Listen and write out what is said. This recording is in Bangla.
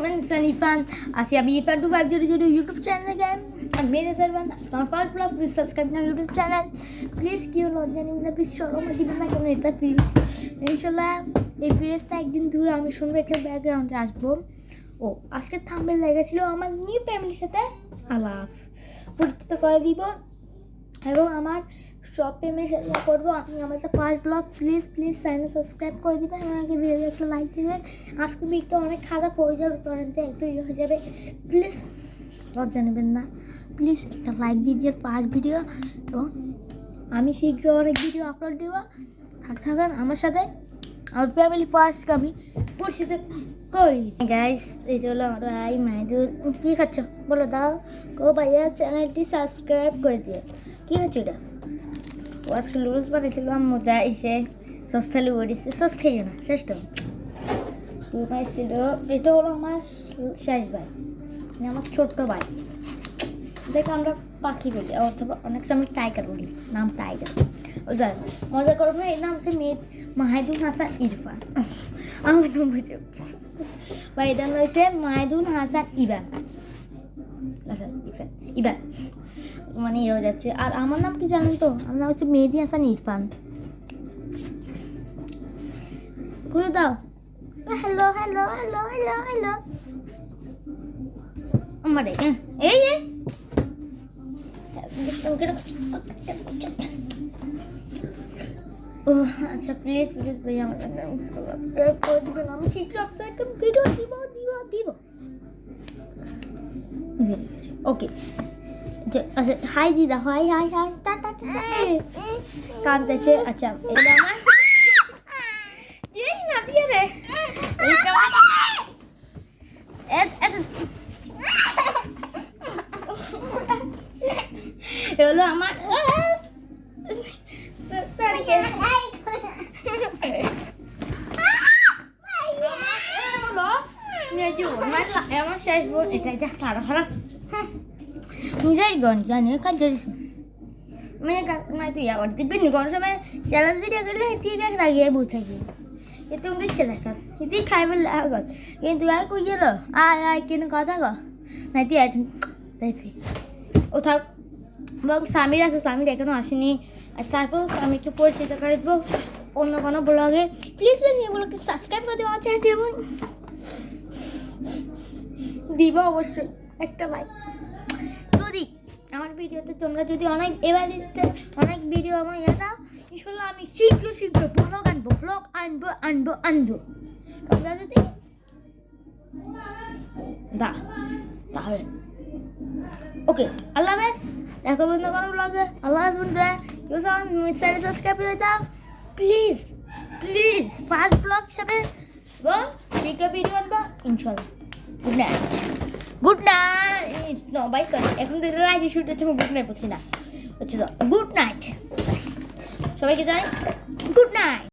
मैं सन इरफान आज अभी Irfan two five zero zero YouTube channel का है और मेरे servant first blog please subscribe ना यूट्यूब चैनल প্লিজ কেউ লজ্জা নেবেন না প্লিজ সরম দিবেন না কেমন এটা প্লিজ ইনশাল্লাহ এই ফিরেজটা একদিন ধুয়ে আমি সুন্দর একটা ব্যাকগ্রাউন্ডে আসবো ও আজকে থাম্বেল লেগেছিল আমার নিউ ফ্যামিলির সাথে আলাপ পরিচিত করে দিব এবং আমার সব পেমেন্ট শেয়ার করব আপনি আমাদের first blog please please channel subscribe করে দেবেন আমাকে ভিডিও একটা লাইক দেবেন আজকে ভিডিওটা অনেক খারাপ হয়ে যাবে তরন্তে একটু ইয়ে হয়ে যাবে প্লিজ লজ্জা নেবেন না প্লিজ একটা লাইক দিয়ে দিয়ে ফার্স্ট ভিডিও এবং আমি শীঘ্র অনেক ভিডিও আপলোড দেবো থাক থাকেন আমার সাথে আমার ফ্যামিলি ফার্স্ট আমি পরিচিত করি গাইস এটা হলো আমার ভাই মাহিদুর কী খাচ্ছ বলো দাও কো ভাইয়া চ্যানেলটি সাবস্ক্রাইব করে দিয়ে কী খাচ্ছ এটা আজকে লুডুস বানিয়েছিলাম মোদা এসে সস্তা লুবো দিচ্ছে সস খাইও না, শ্রেষ্ঠ। দুই ভাই ছিল এটা হলো আমার শেষ ভাই মানে আমার ছোট্ট ভাই। দেখে, আমরা পাখি বলি, অথবা অনেক সময় টাইগার বলি, নাম টাইগার ও যাই মজা করব না, এর নাম হচ্ছে মেদ মাহিদুল হাসান ইরফান। আমার নাম হচ্ছে বা এটার নাম হচ্ছে মাহিদুল হাসান ইবান ইবান মানে ইয়ে হয়ে যাচ্ছে। আর আমার নাম কি জানেন তো? আমার নাম হচ্ছে মেহেদি হাসান ইরফান। খুলে দাও। Hello hello hello hello hello আমারে হ্যাঁ এই যে ও আচ্ছা প্লিজ প্লিজ ভাই আমার সাবস্ক্রাইব করে দিবেন। আমি শীঘ্র আপনাকে ভিডিও দিব দিব দিব। ওকে আচ্ছা হাই দিদা hi hi hi tata tata কাঁদতেছে আচ্ছা এটা আমার না রে হলো আমার মেজু আমার আমার শেষ বোন এটা যা খারাপ খারাপ নিজের গন জানি কাজ জানিস মেয়ে মানে নি? লাগিয়ে কিন্তু কথা স্বামীর আছে স্বামীর এখনও আসেনি। আর তারপর স্বামীকে পরিচিত করে দেবো অন্য কোনো ব্লগে প্লিজ প্লিজ সাবস্ক্রাইব করে দেবো আমার দিব অবশ্যই। একটা লাইক যদি আমার ভিডিওতে তোমরা যদি অনেক এবারে অনেক ভিডিও আমার ইয়ে দাও, ইনশাল্লাহ আমি শীঘ্র শীঘ্র ব্লগ আনব ব্লগ আনব আনব আনব। তোমরা যদি দা, তাহলে। ওকে আল্লাহ হাফেজ। দেখো বন্ধু কোনো ব্লগে আল্লাহ হাফেজ বন্ধু কেউ সাবস্ক্রাইব করে দাও? প্লিজ প্লিজ ফার্স্ট ব্লগ হিসাবে এবং শীঘ্র ভিডিও আনব ইনশাল্লাহ good night good night no bye sorry এখন তো রাইতে শুট হচ্ছে গুড নাইট বলছি না। হচ্ছে গুড নাইট সবাইকে জানাই গুড নাইট